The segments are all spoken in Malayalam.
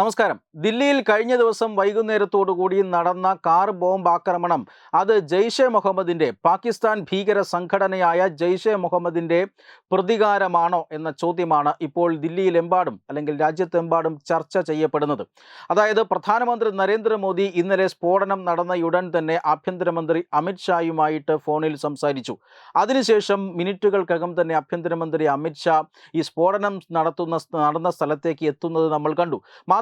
നമസ്കാരം. ദില്ലിയിൽ കഴിഞ്ഞ ദിവസം വൈകുന്നേരത്തോടുകൂടി നടന്ന കാർ ബോംബ് ആക്രമണം. അത് ജെയ്ഷെ മുഹമ്മദിന്റെ പാകിസ്ഥാൻ ഭീകര സംഘടനയായ ജെയ്ഷെ മുഹമ്മദിന്റെ പ്രതികാരമാണോ എന്ന ചോദ്യമാണ് ഇപ്പോൾ ദില്ലിയിലെമ്പാടും അല്ലെങ്കിൽ രാജ്യത്തെമ്പാടും ചർച്ച ചെയ്യപ്പെടുന്നത്. അതായത് പ്രധാനമന്ത്രി നരേന്ദ്രമോദി ഇന്നലെ സ്ഫോടനം നടന്നയുടൻ തന്നെ ആഭ്യന്തരമന്ത്രി അമിത്ഷായുമായിട്ട് ഫോണിൽ സംസാരിച്ചു. അതിനുശേഷം മിനിറ്റുകൾക്കകം തന്നെ ആഭ്യന്തരമന്ത്രി അമിത്ഷാ ഈ സ്ഫോടനം നടത്തുന്ന നടന്ന സ്ഥലത്തേക്ക് എത്തുന്നത് നമ്മൾ കണ്ടു.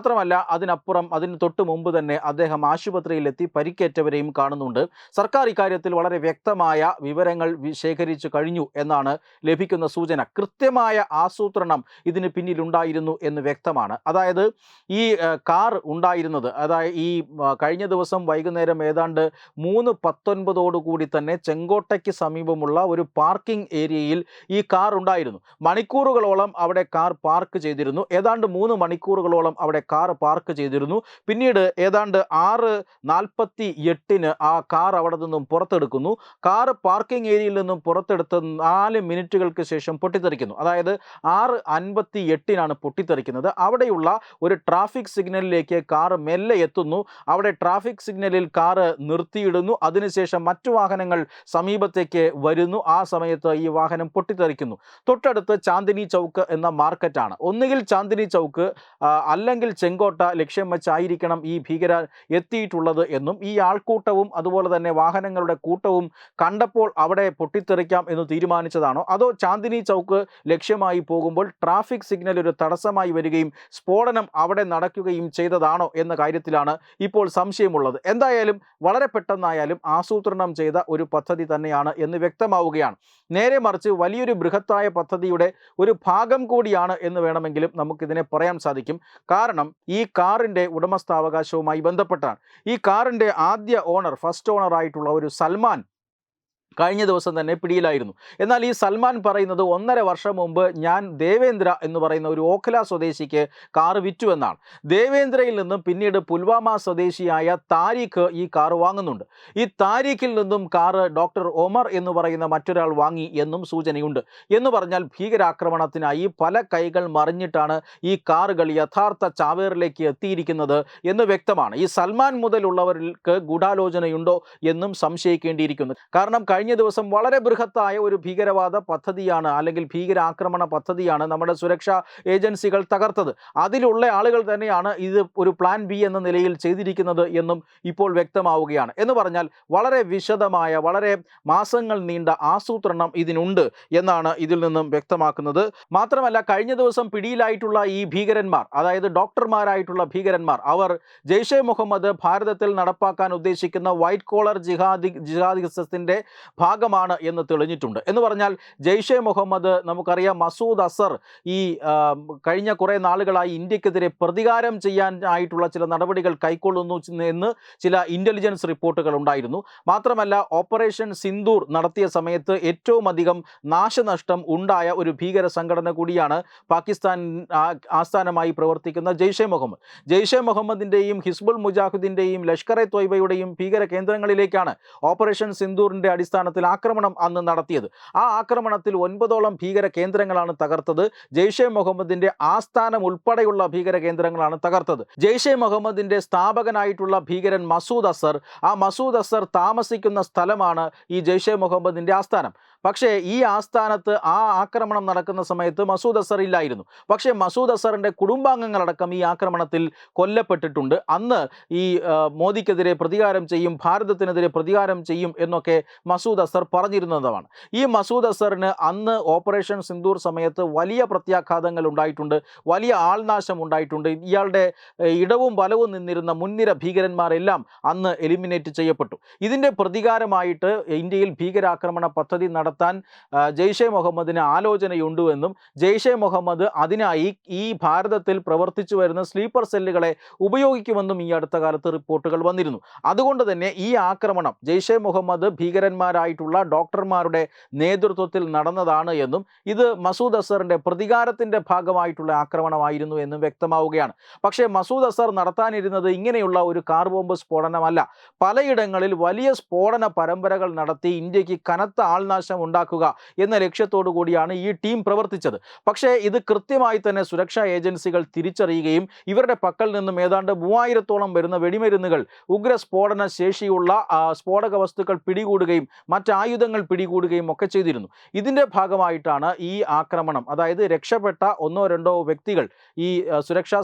മാത്രമല്ല അതിനപ്പുറം അതിന് തൊട്ട് മുമ്പ് തന്നെ അദ്ദേഹം ആശുപത്രിയിലെത്തി പരിക്കേറ്റവരെയും കാണുന്നുണ്ട്. സർക്കാർ ഇക്കാര്യത്തിൽ വളരെ വ്യക്തമായ വിവരങ്ങൾ ശേഖരിച്ചു കഴിഞ്ഞു എന്നാണ് ലഭിക്കുന്ന സൂചന. കൃത്യമായ ആസൂത്രണം ഇതിന് പിന്നിലുണ്ടായിരുന്നു എന്ന് വ്യക്തമാണ്. അതായത് ഈ കാർ ഉണ്ടായിരുന്നത് അതായത് ഈ കഴിഞ്ഞ ദിവസം വൈകുന്നേരം ഏതാണ്ട് മൂന്ന് പത്തൊൻപതോടുകൂടി തന്നെ ചെങ്കോട്ടയ്ക്ക് സമീപമുള്ള ഒരു പാർക്കിംഗ് ഏരിയയിൽ ഈ കാർ ഉണ്ടായിരുന്നു. മണിക്കൂറുകളോളം അവിടെ കാർ പാർക്ക് ചെയ്തിരുന്നു. ഏതാണ്ട് മൂന്ന് മണിക്കൂറുകളോളം അവിടെ കാർ പാർക്ക് ചെയ്തിരുന്നു. പിന്നീട് ഏതാണ്ട് ആറ് നാൽപ്പത്തി എട്ടിന് ആ കാർ അവിടെ നിന്നും പുറത്തെടുക്കുന്നു. കാർ പാർക്കിംഗ് ഏരിയയിൽ നിന്നും പുറത്തെടുത്ത് നാല് മിനിറ്റുകൾക്ക് ശേഷം പൊട്ടിത്തെറിക്കുന്നു. അതായത് ആറ് അൻപത്തി എട്ടിനാണ് പൊട്ടിത്തെറിക്കുന്നത്. അവിടെയുള്ള ഒരു ട്രാഫിക് സിഗ്നലിലേക്ക് കാർ മെല്ലെ എത്തുന്നു. അവിടെ ട്രാഫിക് സിഗ്നലിൽ കാർ നിർത്തിയിടുന്നു. അതിനുശേഷം മറ്റു വാഹനങ്ങൾ സമീപത്തേക്ക് വരുന്നു. ആ സമയത്ത് ഈ വാഹനം പൊട്ടിത്തെറിക്കുന്നു. തൊട്ടടുത്ത് ചാന്ദിനി ചൗക്ക് എന്ന മാർക്കറ്റാണ്. ഒന്നുകിൽ ചാന്ദിനി ചൗക്ക് അല്ലെങ്കിൽ ചെങ്കോട്ട ലക്ഷ്യം വെച്ചായിരിക്കണം ഈ ഭീകര എത്തിയിട്ടുള്ളത് എന്നും ഈ ആൾക്കൂട്ടവും അതുപോലെ തന്നെ വാഹനങ്ങളുടെ കൂട്ടവും കണ്ടപ്പോൾ അവിടെ പൊട്ടിത്തെറിക്കാം എന്ന് തീരുമാനിച്ചതാണോ? അതോ ചാന്ദിനി ചൗക്ക് ലക്ഷ്യമായി പോകുമ്പോൾ ട്രാഫിക് സിഗ്നൽ ഒരു തടസ്സമായി വരികയും സ്ഫോടനം അവിടെ നടക്കുകയും ചെയ്തതാണോ എന്ന കാര്യത്തിലാണ് ഇപ്പോൾ സംശയമുള്ളത്. എന്തായാലും വളരെ പെട്ടെന്നായാലും ആസൂത്രണം ചെയ്ത ഒരു പദ്ധതി തന്നെയാണ് എന്ന് വ്യക്തമാവുകയാണ്. നേരെ മറിച്ച് വലിയൊരു ബൃഹത്തായ പദ്ധതിയുടെ ഒരു ഭാഗം കൂടിയാണ് എന്ന് വേണമെങ്കിലും നമുക്കിതിനെ പറയാൻ സാധിക്കും. കാരണം ഈ കാറിന്റെ ഉടമസ്ഥാവകാശവുമായി ബന്ധപ്പെട്ടാണ്. ഈ കാറിന്റെ ആദ്യ ഓണർ ഫസ്റ്റ് ഓണർ ആയിട്ടുള്ള ഒരു സൽമാൻ കഴിഞ്ഞ ദിവസം തന്നെ പിടിയിലായിരുന്നു. എന്നാൽ ഈ സൽമാൻ പറയുന്നത് ഒന്നര വർഷം മുമ്പ് ഞാൻ ദേവേന്ദ്ര എന്ന് പറയുന്ന ഒരു ഓഖല സ്വദേശിക്ക് കാറ് വിറ്റു എന്നാണ്. ദേവേന്ദ്രയിൽ നിന്നും പിന്നീട് പുൽവാമ സ്വദേശിയായ താരിഖ് ഈ കാറ് വാങ്ങുന്നുണ്ട്. ഈ താരിഖിൽ നിന്നും കാറ് ഡോക്ടർ ഒമർ എന്ന് പറയുന്ന മറ്റൊരാൾ വാങ്ങി എന്നും സൂചനയുണ്ട്. എന്ന് പറഞ്ഞാൽ ഭീകരാക്രമണത്തിനായി പല കൈകൾ മറിഞ്ഞിട്ടാണ് ഈ കാറുകൾ യഥാർത്ഥ ചാവേറിലേക്ക് എത്തിയിരിക്കുന്നത് എന്ന് വ്യക്തമാണ്. ഈ സൽമാൻ മുതലുള്ളവർക്ക് ഗൂഢാലോചനയുണ്ടോ എന്നും സംശയിക്കേണ്ടിയിരിക്കുന്നു. കാരണം ദിവസം വളരെ ബൃഹത്തായ ഒരു ഭീകരവാദ പദ്ധതിയാണ് അല്ലെങ്കിൽ ഭീകരാക്രമണ പദ്ധതിയാണ് നമ്മുടെ സുരക്ഷാ ഏജൻസികൾ തകർത്തത്. അതിലുള്ള ആളുകൾ തന്നെയാണ് ഇത് ഒരു പ്ലാൻ ബി എന്ന നിലയിൽ ചെയ്തിരിക്കുന്നത് എന്നും ഇപ്പോൾ വ്യക്തമാവുകയാണ്. എന്ന് പറഞ്ഞാൽ വളരെ വിശദമായ വളരെ മാസങ്ങൾ നീണ്ട ആസൂത്രണം ഇതിനുണ്ട് എന്നാണ് ഇതിൽ നിന്നും വ്യക്തമാക്കുന്നത്. മാത്രമല്ല കഴിഞ്ഞ ദിവസം പിടിയിലായിട്ടുള്ള ഈ ഭീകരന്മാർ അതായത് ഡോക്ടർമാരായിട്ടുള്ള ഭീകരന്മാർ അവർ ജെയ്ഷെ മുഹമ്മദ് ഭാരതത്തിൽ നടപ്പാക്കാൻ ഉദ്ദേശിക്കുന്ന വൈറ്റ് കോളർ ജിഹാദി ജിഹാദിസത്തിന്റെ ഭാഗമാണ് എന്ന് തെളിഞ്ഞിട്ടുണ്ട്. എന്ന് പറഞ്ഞാൽ ജെയ്ഷെ മുഹമ്മദ് നമുക്കറിയാം മസൂദ് അസർ ഈ കഴിഞ്ഞ കുറേ നാളുകളായി ഇന്ത്യക്കെതിരെ പ്രതികാരം ചെയ്യാൻ ആയിട്ടുള്ള ചില നടപടികൾ കൈക്കൊള്ളുന്നു എന്ന് ചില ഇന്റലിജൻസ് റിപ്പോർട്ടുകൾ ഉണ്ടായിരുന്നു. മാത്രമല്ല ഓപ്പറേഷൻ സിന്ദൂർ നടത്തിയ സമയത്ത് ഏറ്റവും അധികം നാശനഷ്ടം ഉണ്ടായ ഒരു ഭീകര സംഘടന കൂടിയാണ് പാകിസ്ഥാൻ ആസ്ഥാനമായി പ്രവർത്തിക്കുന്ന ജെയ്ഷെ മുഹമ്മദ്. ജെയ്ഷെ മുഹമ്മദിന്റെയും ഹിസ്ബുൾ മുജാഹിദിന്റെയും ലഷ്കർ എ തൊയ്ബയുടെയും ഭീകര കേന്ദ്രങ്ങളിലേക്കാണ് ഓപ്പറേഷൻ സിന്ദൂറിന്റെ അടിസ്ഥാനത്തിൽ ആക്രമണം അന്ന് നടത്തിയത്. ആ ആക്രമണത്തിൽ ഒൻപതോളം ഭീകര കേന്ദ്രങ്ങളാണ് തകർത്തത്. ജെയ്ഷെ മുഹമ്മദിന്റെ ആസ്ഥാനം ഉൾപ്പെടെയുള്ള ഭീകര കേന്ദ്രങ്ങളാണ് തകർത്തത്. ജെയ്ഷെ മുഹമ്മദിന്റെ സ്ഥാപകനായിട്ടുള്ള ഭീകരൻ മസൂദ് അസർ ആ മസൂദ് അസർ താമസിക്കുന്ന സ്ഥലമാണ് ഈ ജെയ്ഷെ മുഹമ്മദിന്റെ ആസ്ഥാനം. പക്ഷേ ഈ ആസ്ഥാനത്ത് ആ ആക്രമണം നടക്കുന്ന സമയത്ത് മസൂദ് അസർ ഇല്ലായിരുന്നു. പക്ഷേ മസൂദ് അസറിന്റെ കുടുംബാംഗങ്ങളടക്കം ഈ ആക്രമണത്തിൽ കൊല്ലപ്പെട്ടിട്ടുണ്ട്. അന്ന് ഈ മോദിക്കെതിരെ പ്രതികാരം ചെയ്യും ഭാരതത്തിനെതിരെ പ്രതികാരം ചെയ്യും എന്നൊക്കെ മസൂദ് അസർ പറഞ്ഞിരുന്നതാണ് ഈ മസൂദ് അസറിന് അന്ന് ഓപ്പറേഷൻ സിന്ദൂർ സമയത്ത് വലിയ പ്രത്യാഘാതങ്ങൾ ഉണ്ടായിട്ടുണ്ട് വലിയ ആൾനാശം ഉണ്ടായിട്ടുണ്ട്. ഇയാളുടെ ഇടവും ബലവും നിന്നിരുന്ന മുൻനിര ഭീകരന്മാരെല്ലാം അന്ന് എലിമിനേറ്റ് ചെയ്യപ്പെട്ടു. ഇതിന്റെ പ്രതികാരമായിട്ട് ഇന്ത്യയിൽ ഭീകരാക്രമണ പദ്ധതി നടത്താൻ ജെയ്ഷെ മുഹമ്മദിന് ആലോചനയുണ്ടുവെന്നും ജെയ്ഷെ മുഹമ്മദ് അതിനായി ഈ ഭാരതത്തിൽ പ്രവർത്തിച്ചു വരുന്ന സ്ലീപ്പർ സെല്ലുകളെ ഉപയോഗിക്കുമെന്നും ഈ അടുത്ത കാലത്ത് റിപ്പോർട്ടുകൾ വന്നിരുന്നു. അതുകൊണ്ട് തന്നെ ഈ ആക്രമണം ജെയ്ഷെ മുഹമ്മദ് ഭീകരന്മാരായിട്ടുള്ള ഡോക്ടർമാരുടെ നേതൃത്വത്തിൽ നടന്നതാണ് എന്നും ഇത് മസൂദ് അസറിന്റെ പ്രതികാരത്തിന്റെ ഭാഗമായിട്ടുള്ള ആക്രമണമായിരുന്നു എന്നും വ്യക്തമാവുകയാണ്. പക്ഷേ മസൂദ് അസർ നടത്താനിരുന്നത് ഇങ്ങനെയുള്ള ഒരു കാർ ബോംബ് സ്ഫോടനമല്ല. പലയിടങ്ങളിൽ വലിയ സ്ഫോടന പരമ്പരകൾ നടത്തി ഇന്ത്യയ്ക്ക് കനത്ത ആൾനാശം സമാധാനം ഉണ്ടാക്കുക എന്ന ലക്ഷ്യത്തോടു കൂടിയാണ് ഈ ടീം പ്രവർത്തിച്ചത്. പക്ഷേ ഇത് കൃത്യമായി തന്നെ സുരക്ഷാ ഏജൻസികൾ തിരിച്ചറിയുകയും ഇവരുടെ പക്കൽ നിന്നും ഏതാണ്ട് മൂവായിരത്തോളം വരുന്ന വെടിമരുന്നുകൾ ഉഗ്ര സ്ഫോടന ശേഷിയുള്ള സ്ഫോടക വസ്തുക്കൾ പിടികൂടുകയും മറ്റ് ആയുധങ്ങൾ പിടികൂടുകയും ഒക്കെ ചെയ്തിരുന്നു. ഇതിന്റെ ഭാഗമായിട്ടാണ് ഈ ആക്രമണം. അതായത് രക്ഷപ്പെട്ട ഒന്നോ രണ്ടോ വ്യക്തികൾ ഈ സുരക്ഷാ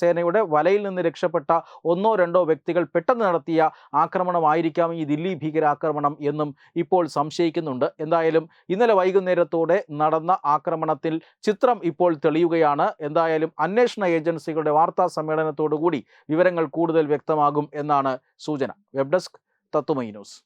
സേനയുടെ വലയിൽ നിന്ന് രക്ഷപ്പെട്ട ഒന്നോ രണ്ടോ വ്യക്തികൾ പെട്ടെന്ന് നടത്തിയ ആക്രമണമായിരിക്കാം ഈ ദില്ലി ഭീകരാക്രമണം എന്നും ഇപ്പോൾ സംശയിക്കുന്നുണ്ട്. എന്തായാലും ഇന്നലെ വൈകുന്നേരത്തോടെ നടന്ന ആക്രമണത്തിൽ ചിത്രം ഇപ്പോൾ തെളിയുകയാണ്. എന്തായാലും അന്വേഷണ ഏജൻസികളുടെ വാർത്താ സമ്മേളനത്തോടുകൂടി വിവരങ്ങൾ കൂടുതൽ വ്യക്തമാകും എന്നാണ് സൂചന. വെബ് ഡെസ്ക് തത്തുമൈ ന്യൂസ്.